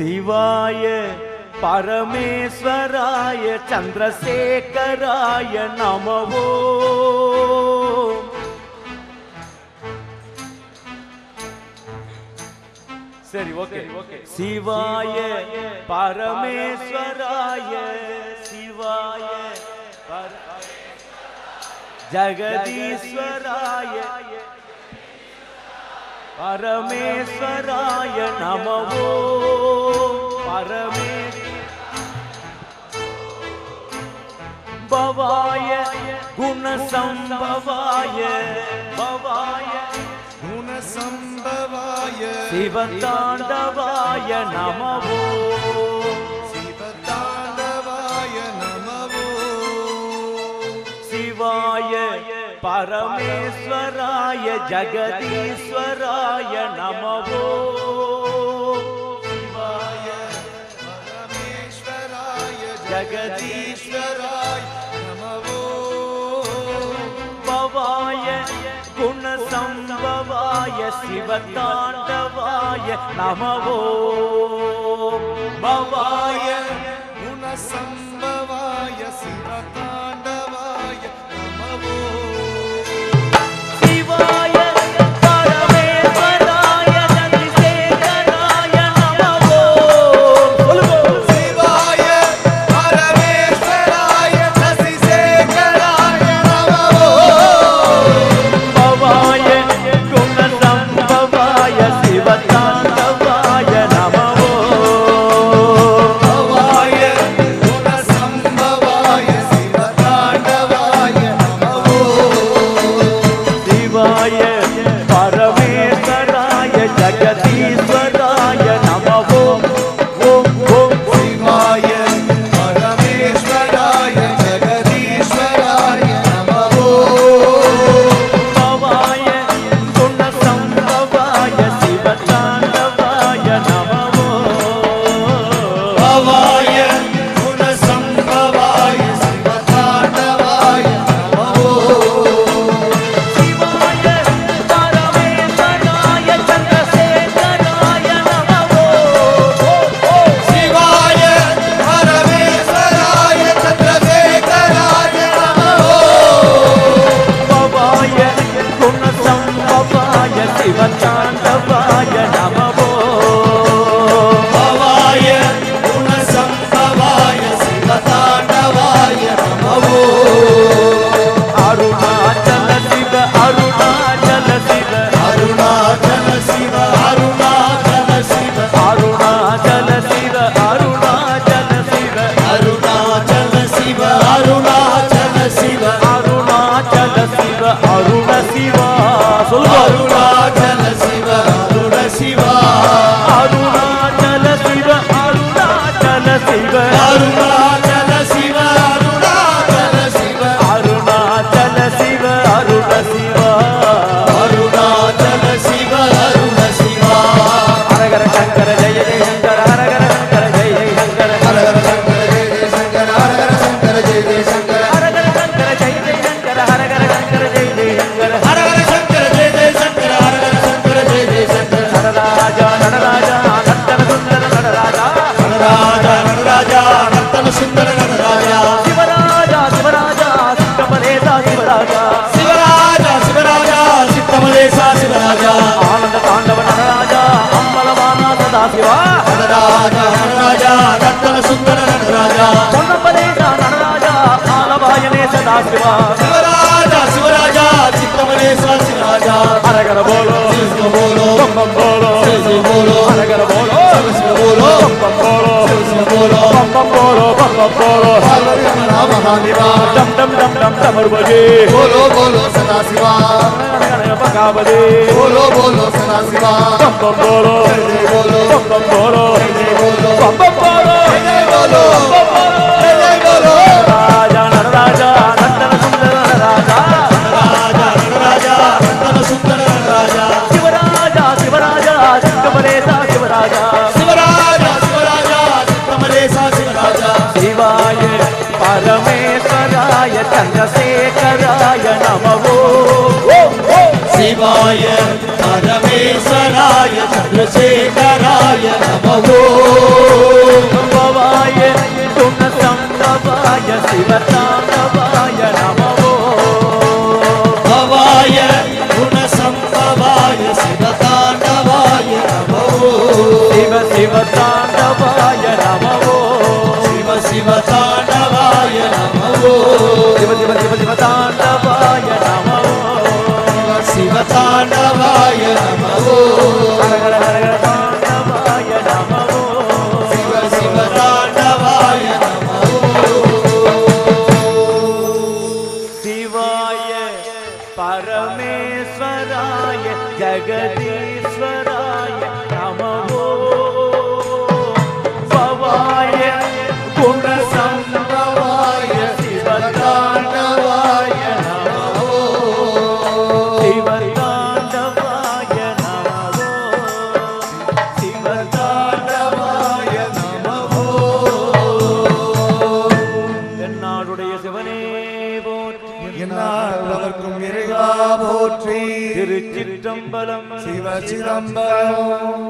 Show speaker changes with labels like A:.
A: शिवाय परमेश्वराय चंद्रशेखराय नमो। सरी ओके शिवाय परमेश्वराय शिवाय जगदीश्वराय परमेश्वराय नमो। பரமே. பவாய குணசம்பவாய. பவாய
B: குணசம்பவாய.
A: சிவதாண்டவாய நமவோ.
B: சிவதாண்டவாய நமவோ.
A: சிவாய பரமேஸ்வராய ஜெகதீஸ்வராய நம
B: ஜெகதீஸ்வராய் நமவோ.
A: பவாய குணசம்பவாய சிவதாண்டவாய நமவோ. பவாய
B: குணசம்ப
A: సదాశివా
C: వరరాజా వరరాజా రత్న సుందర నటరాజా
A: పొన్నపలేశ నటరాజా ఆలవాయనే సదాశివా
C: बोलो
A: बम बम बोलो बम बम बोलो
C: राम महानिवा
A: डम डम डम डम डमर बजे बोलो
C: बोलो सदा शिवा
A: बजे बोलो
C: बोलो सदा शिवा
A: बम बम बोलो
C: बोलो
A: बम बम बोलो बम बम శంకరాయ నమో.
C: శివాయ పరమేశ్వరాయ చంద్రశేఖరాయ నమో.
A: భవాయ తుణసంగవాయ శివతాండవాయ నమో.
C: భవాయ గుణసంభవాయ శివతాండవాయ నమో.
A: శివ శివతాండవాయ నమో. శివ
C: శివతాండవాయ నమో.
A: శివ శివ శివతాండ परमेश्वराय जगदीश्वराय।
B: போற்றி.
A: திருச்சிற்றம்பலம் சிவ
B: சிதம்பரம்.